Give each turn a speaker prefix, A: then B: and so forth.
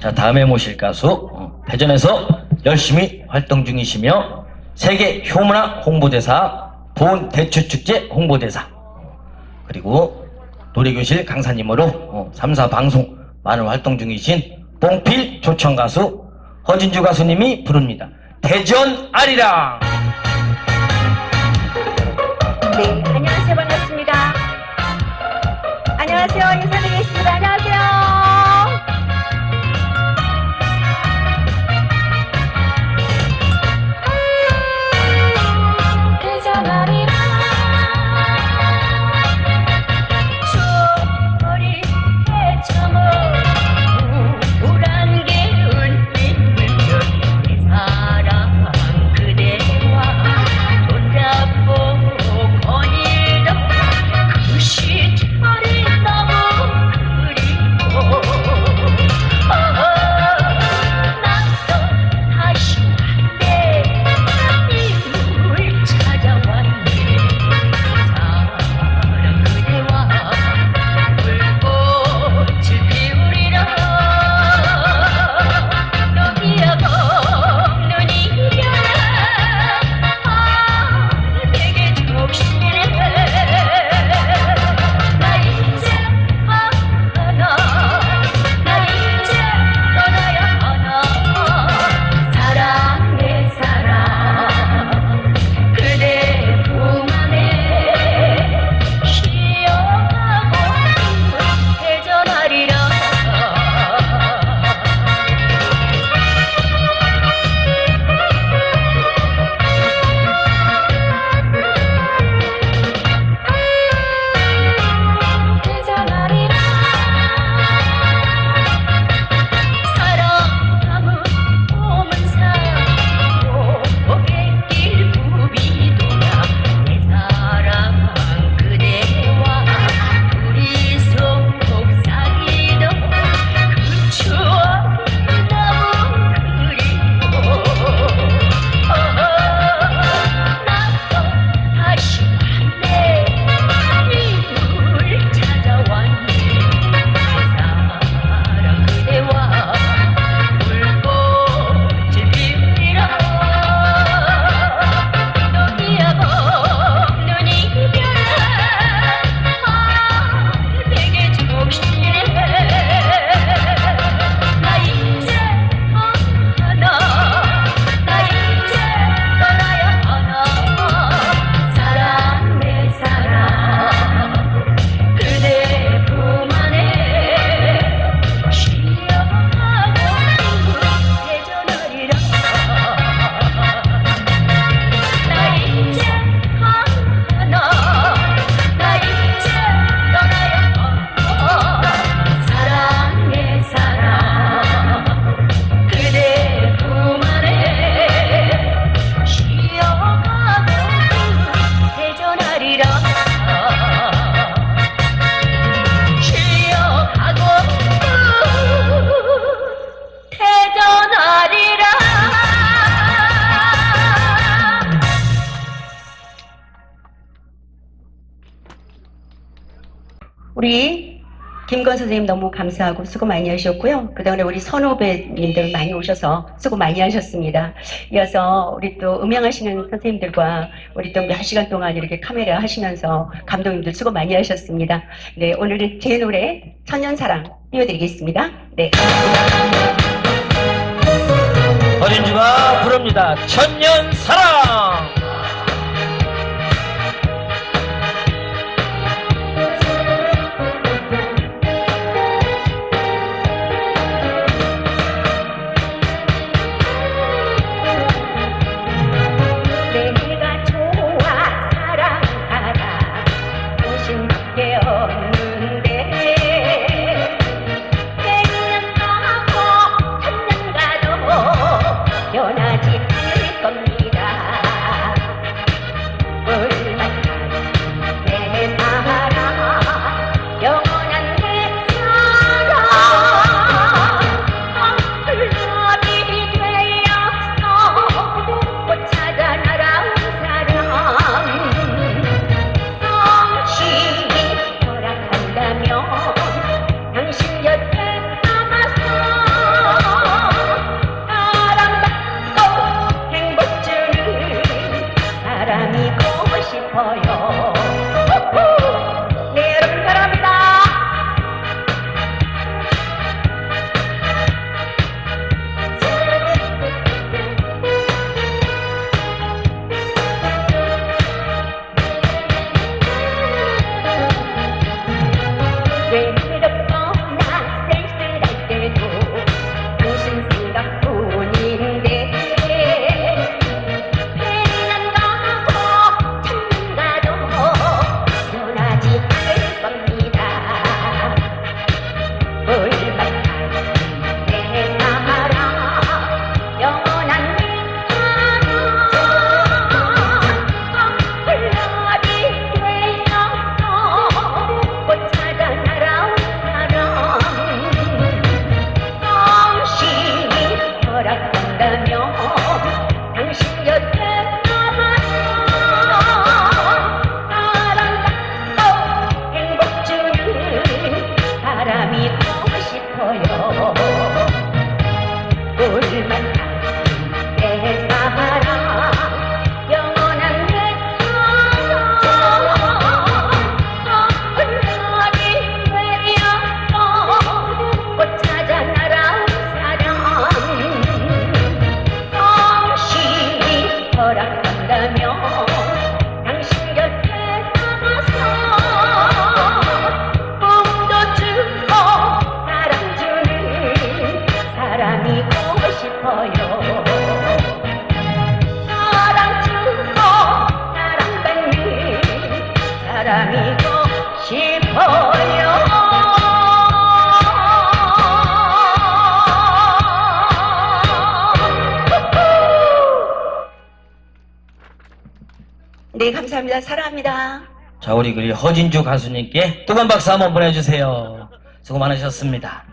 A: 자, 다음에 모실 가수, 어, 대전에서 열심히 활동 중이시며, 세계 효문학 홍보대사, 보은 대추축제 홍보대사, 그리고 노래교실 강사님으로 어, 3사 방송 많은 활동 중이신 뽕필 조청 가수 허진주 가수님이 부릅니다. 대전 아리랑!
B: 네, 안녕하세요. 반갑습니다. 안녕하세요. 인사드리겠습니다. 우리 김건 선생님 너무 감사하고 수고 많이 하셨고요. 그다음에 우리 선후배님들 많이 오셔서 수고 많이 하셨습니다. 이어서 우리 또 음향하시는 선생님들과 우리 또 몇 시간 동안 이렇게 카메라 하시면서 감독님들 수고 많이 하셨습니다. 네, 오늘은 제 노래 천년사랑 띄워드리겠습니다. 네.
A: 허진주가 부릅니다. 천년 사랑!
C: 哦。 할렐루야 사랑합니다.
A: 자 우리 그리 허진주 가수님께 뜨거운 박수 한번 보내주세요. 수고 많으셨습니다.